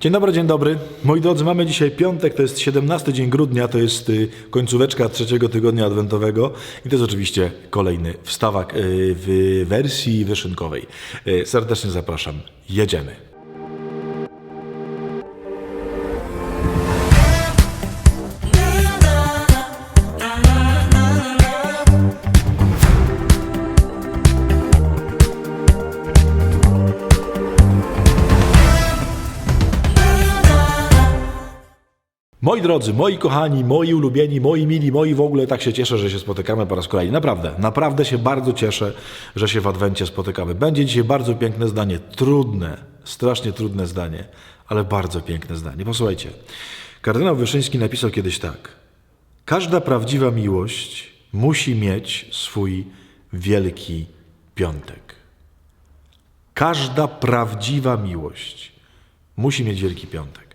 Dzień dobry, dzień dobry. Moi drodzy, mamy dzisiaj piątek, to jest 17 dzień grudnia, to jest y, końcóweczka trzeciego tygodnia adwentowego i to jest oczywiście kolejny wstawak y, w wersji wyszynkowej. Y, Serdecznie zapraszam. Jedziemy. Moi drodzy, moi kochani, moi ulubieni, moi mili, moi w ogóle, tak się cieszę, że się spotykamy po raz kolejny. Naprawdę, naprawdę się bardzo cieszę, że się w Adwencie spotykamy. Będzie dzisiaj bardzo piękne zdanie, trudne, strasznie trudne zdanie, ale bardzo piękne zdanie. Posłuchajcie, kardynał Wyszyński napisał kiedyś tak. Każda prawdziwa miłość musi mieć swój wielki piątek. Każda prawdziwa miłość musi mieć wielki piątek.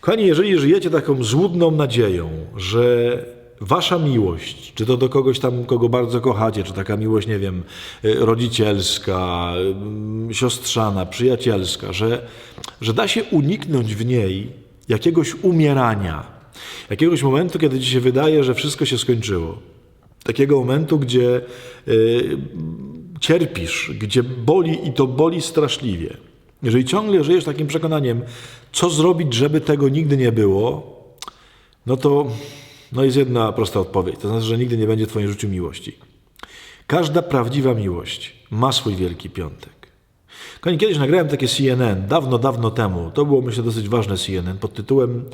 Kochani, jeżeli żyjecie taką złudną nadzieją, że wasza miłość, czy to do kogoś tam, kogo bardzo kochacie, czy taka miłość, nie wiem, y, rodzicielska, y, siostrzana, przyjacielska, że, że da się uniknąć w niej jakiegoś umierania, jakiegoś momentu, kiedy ci się wydaje, że wszystko się skończyło. Takiego momentu, gdzie y, cierpisz, gdzie boli i to boli straszliwie. Jeżeli ciągle żyjesz takim przekonaniem, co zrobić, żeby tego nigdy nie było, no to no jest jedna prosta odpowiedź. To znaczy, że nigdy nie będzie w Twoim życiu miłości. Każda prawdziwa miłość ma swój wielki piątek. Kochani, Kiedyś nagrałem takie CNN, dawno, dawno temu. To było, myślę, dosyć ważne CNN pod tytułem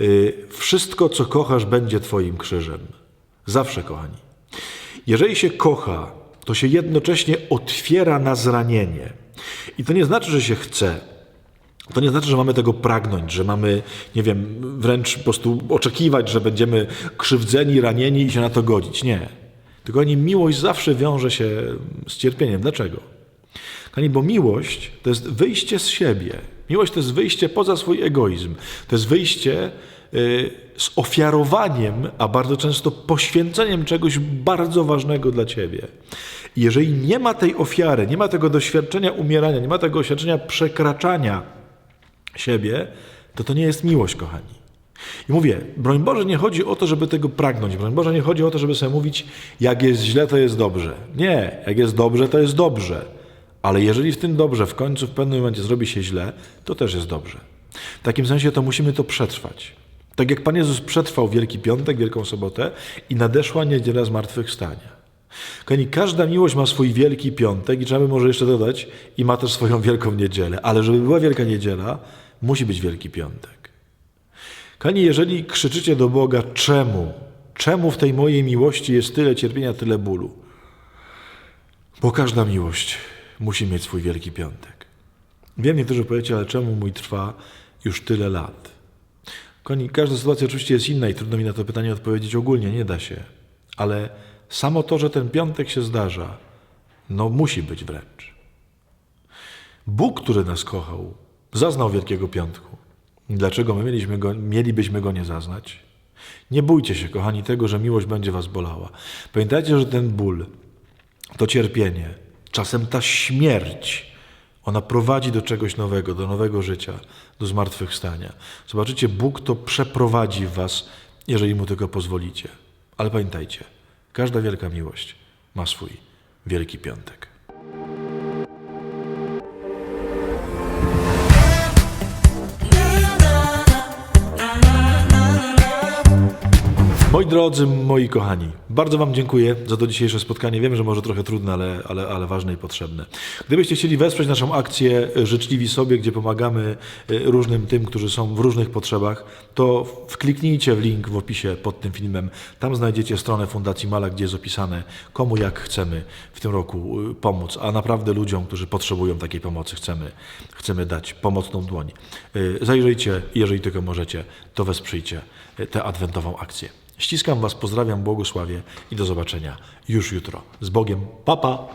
y, Wszystko, co kochasz, będzie Twoim krzyżem. Zawsze, kochani. Jeżeli się kocha, to się jednocześnie otwiera na zranienie. I to nie znaczy, że się chce. To nie znaczy, że mamy tego pragnąć, że mamy, nie wiem, wręcz po prostu oczekiwać, że będziemy krzywdzeni, ranieni i się na to godzić. Nie. Tylko ani miłość zawsze wiąże się z cierpieniem. Dlaczego? Kochani, bo miłość to jest wyjście z siebie. Miłość to jest wyjście poza swój egoizm. To jest wyjście y, z ofiarowaniem, a bardzo często poświęceniem czegoś bardzo ważnego dla ciebie. Jeżeli nie ma tej ofiary, nie ma tego doświadczenia umierania, nie ma tego doświadczenia przekraczania siebie, to to nie jest miłość, kochani. I mówię, broń Boże, nie chodzi o to, żeby tego pragnąć. Broń Boże, nie chodzi o to, żeby sobie mówić, jak jest źle, to jest dobrze. Nie, jak jest dobrze, to jest dobrze. Ale jeżeli w tym dobrze w końcu w pewnym momencie zrobi się źle, to też jest dobrze. W takim sensie to musimy to przetrwać. Tak jak Pan Jezus przetrwał Wielki Piątek, Wielką Sobotę i nadeszła niedziela zmartwychwstania. Kochani, każda miłość ma swój Wielki Piątek i trzeba by może jeszcze dodać, i ma też swoją Wielką Niedzielę. Ale żeby była Wielka Niedziela, musi być Wielki Piątek. Kochani, jeżeli krzyczycie do Boga, czemu? Czemu w tej mojej miłości jest tyle cierpienia, tyle bólu? Bo każda miłość musi mieć swój Wielki Piątek. Wiem, niektórzy powiecie, ale czemu mój trwa już tyle lat? Kochani, każda sytuacja oczywiście jest inna i trudno mi na to pytanie odpowiedzieć ogólnie, nie da się. Ale samo to, że ten piątek się zdarza, no musi być wręcz. Bóg, który nas kochał, zaznał Wielkiego Piątku. Dlaczego my mieliśmy go, mielibyśmy go nie zaznać? Nie bójcie się, kochani, tego, że miłość będzie was bolała. Pamiętajcie, że ten ból, to cierpienie, czasem ta śmierć, ona prowadzi do czegoś nowego, do nowego życia, do zmartwychwstania. Zobaczycie, Bóg to przeprowadzi was, jeżeli mu tylko pozwolicie. Ale pamiętajcie, każda wielka miłość ma swój wielki piątek. Moi drodzy, moi kochani, bardzo Wam dziękuję za to dzisiejsze spotkanie. Wiem, że może trochę trudne, ale, ale, ale ważne i potrzebne. Gdybyście chcieli wesprzeć naszą akcję Życzliwi Sobie, gdzie pomagamy y, różnym tym, którzy są w różnych potrzebach, to wkliknijcie w link w opisie pod tym filmem. Tam znajdziecie stronę Fundacji Mala, gdzie jest opisane, komu jak chcemy w tym roku y, pomóc, a naprawdę ludziom, którzy potrzebują takiej pomocy, chcemy, chcemy dać pomocną dłoń. Zajrzyjcie, jeżeli tylko możecie, to wesprzyjcie tę adwentową akcję. Ściskam Was, pozdrawiam, błogosławię i do zobaczenia już jutro. Z Bogiem, papa! Pa.